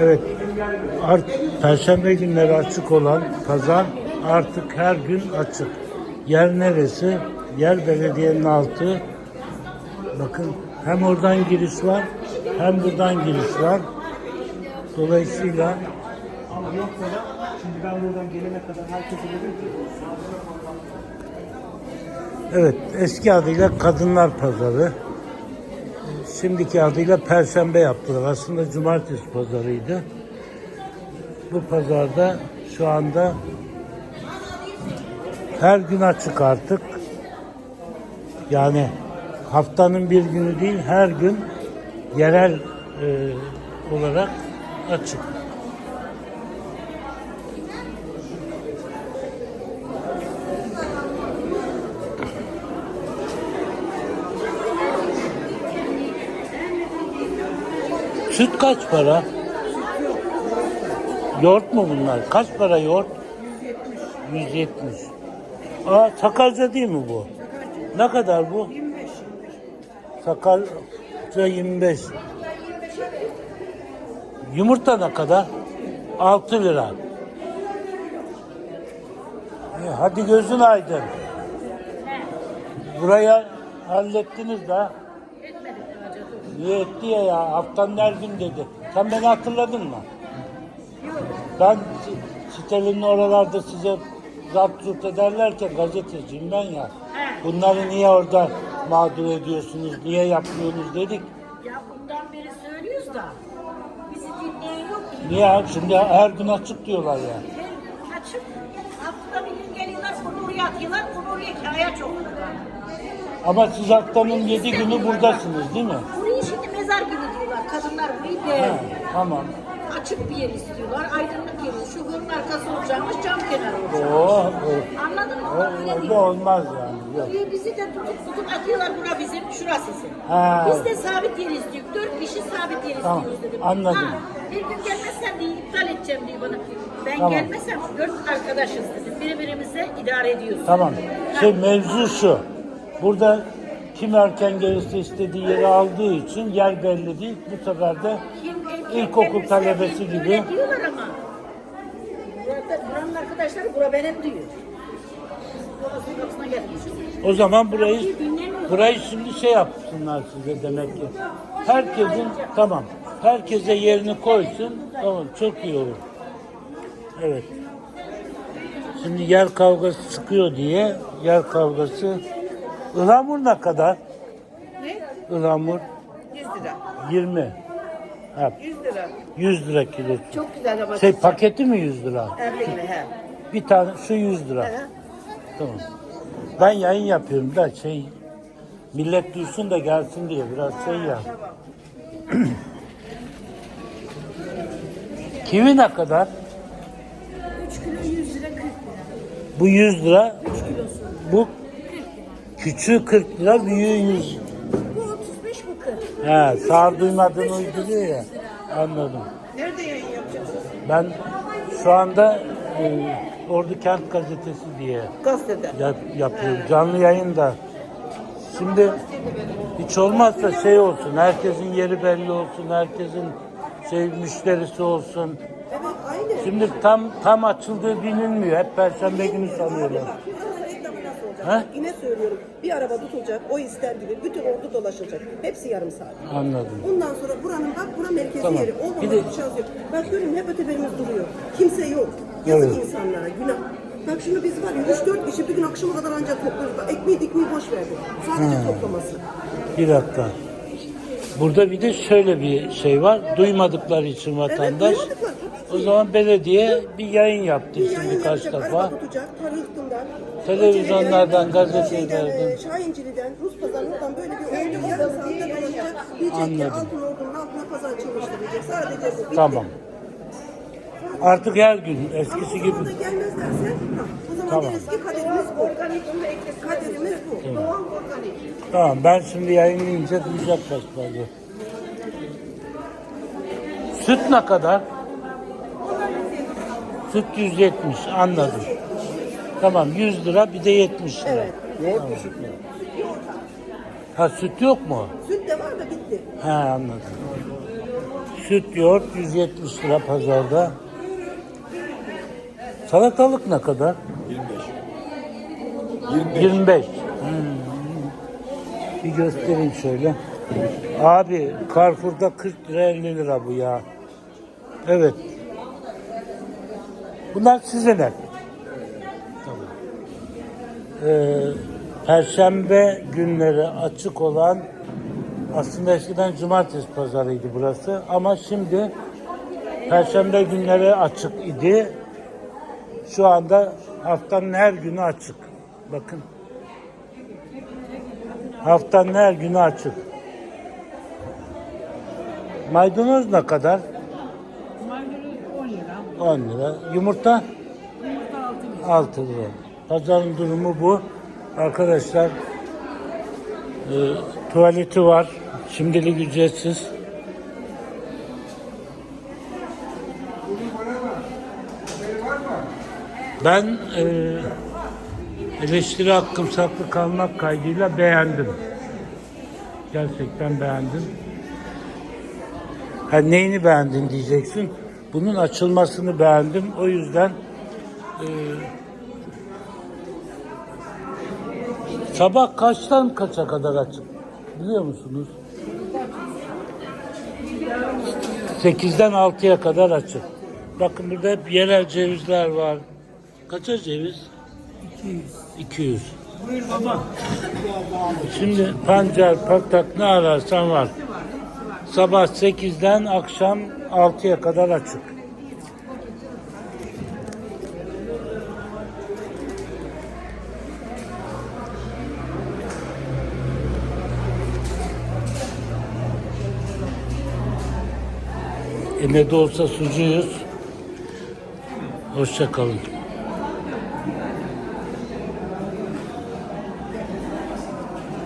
Evet. Art, Perşembe günleri açık olan pazar artık her gün açık. Yer neresi? Yer belediyenin altı. Bakın hem oradan giriş var hem buradan giriş var. Dolayısıyla şimdi ben buradan gelene kadar herkese dedim ki evet eski adıyla Kadınlar Pazarı. Şimdiki adıyla Perşembe yaptılar. Aslında Cumartesi pazarıydı. Bu pazarda şu anda her gün açık artık. Yani haftanın bir günü değil her gün yerel e, olarak açık. Süt kaç para? Yoğurt mu bunlar? Kaç para yoğurt? 170. Aa Sakarca değil mi bu? Ne kadar bu? 25. Sakarca 25. Yumurta ne kadar? 6 lira. E, hadi gözün aydın. Buraya hallettiniz de. Niye etti ya ya? Haftanın her gün dedi. Sen beni hatırladın mı? Ben s- sitenin oralarda size zapt zurt ederlerken gazeteciyim ben ya. Bunları niye orada mağdur ediyorsunuz, niye yapmıyorsunuz dedik. Ya bundan beri söylüyoruz da bizi dinleyen yok ki. Niye? Şimdi her gün açık diyorlar ya. Ben açık haftada bir gün geliyorlar bunu oraya atıyorlar bunu oraya kiraya çokluyorlar. Ama siz haftanın yedi günü buradasınız değil mi? Kadınlar burayı beğenmiyor. tamam. Açık bir yer istiyorlar. Aydınlık yeri. Şu fırın arkası olacakmış cam kenarı olacak. Oo, o, Anladın mı? o, Bak öyle değil. olmaz yani. Yok. Burayı bizi de tutup tutup atıyorlar bura bizim şurasısın. Ha. Biz de sabit yer istiyoruz. Dört kişi sabit yer Tamam, istiyoruz dedim. anladım. Ha, bir gün gelmezsen diye iptal edeceğim diye bana. Ben Tamam. gelmesem dört arkadaşız dedim. Birbirimize idare ediyoruz. Tamam. Ha. Şey mevzu şu. Burada kim erken gelirse istediği yeri aldığı için yer belli değil. Bu sefer de ilkokul talebesi gibi. diyorlar ama. Burada, buranın arkadaşları bura benim diyor. Babasının kapısına gelmiş. O zaman burayı burayı şimdi şey yapsınlar size demek ki. Herkesin tamam. Herkese yerini koysun. Tamam çok iyi olur. Evet. Şimdi yer kavgası çıkıyor diye yer kavgası Ihlamur ne kadar? Ne? Ihlamur 100 lira. 20. Ha, 100 lira. 100 lira kilosu. Çok güzel ama. Şey paketi mi 100 lira? 50 lira he. Bir tane şu 100 lira. He. Tamam. Ben yayın yapıyorum da şey millet duysun da gelsin diye biraz şey ya. Kivi ne kadar? 3 kilo 100 lira 40 lira. Bu 100 lira. 3 kilosu. Bu küçüğü 40 lira, büyüğü 100. Bu 35 bu 40. He, sağır duymadığını uyduruyor ya. Anladım. Nerede yayın yapacaksınız? Ben şu anda e, Ordu Kent Gazetesi diye Gazetede. yap, yapıyorum. Canlı yayında. Şimdi hiç olmazsa şey olsun, herkesin yeri belli olsun, herkesin şey müşterisi olsun. Evet aynı. Şimdi tam tam açıldığı bilinmiyor. Hep perşembe günü sanıyorlar. He? Yine söylüyorum. Bir araba tutulacak. O ister gibi. Bütün ordu dolaşacak. Hepsi yarım saat. Anladım. Bundan sonra buranın bak bura merkezi Tamam. yeri. Bir Olmamak de- bir şans yok. Bak görün hep öteberimiz duruyor. Kimse yok. Yazık Evet. insanlara günah. Bak şimdi biz var ya 3-4 kişi bir gün akşama kadar ancak. Bak ekmeği dikmeyi boş verdik. Sadece toplaması. Bir dakika. Burada bir de şöyle bir şey var. Duymadıkları için vatandaş. duymadıkları. O zaman belediye bir yayın yaptı Bir şimdi yayın kaç yapacak, defa. tutacak, Televizyonlardan, gazetelerden. Şahincili'den, Rus pazarından böyle bir oyunu yarım saatte dolaşacak. Diyecek ki Anladım. altın ordunun altına pazar çalıştıracak. Sadece bu. Bitti. Tamam. Artık her gün Ama eskisi o gibi. zaman da gelmezlerse, ha, o zaman Tamam. deriz ki kaderimiz bu. Kaderimiz bu. Doğal organik. Tamam ben şimdi yayınlayınca duyacak başkaları. Süt ne kadar? Süt 170 anladım. Tamam 100 lira bir de 70 lira. Evet. Yoğurt mu süt mü? Ha süt yok mu? Süt de var da bitti. He anladım. süt, yoğurt 170 lira pazarda. Salatalık ne kadar? 25. 25. Hmm. Bir göstereyim şöyle. Abi Carrefour'da 40 lira 50 lira bu ya. Evet. Bunlar size ne? Tamam. Ee, Perşembe günleri açık olan aslında eskiden cumartesi pazarıydı burası ama şimdi Perşembe günleri açık idi. Şu anda haftanın her günü açık. Bakın. Haftanın her günü açık. Maydanoz ne kadar? Maydanoz 10 lira. 10 lira. Yumurta? Yumurta 6 lira. 6 lira. Pazarın durumu bu. Arkadaşlar e, tuvaleti var. Şimdilik ücretsiz. Ben e, eleştiri hakkım saklı kalmak kaydıyla beğendim. Gerçekten beğendim. Ha, neyini beğendin diyeceksin. Bunun açılmasını beğendim. O yüzden e, sabah kaçtan kaça kadar açık biliyor musunuz? 8'den 6'ya kadar açık. Bakın burada hep yerel cevizler var. Kaça ceviz? 200. 200. Şimdi pancar, patak ne ararsan var. Sabah 8'den akşam 6'ya kadar açık. E ne de olsa sucuyuz. Hoşça kalın.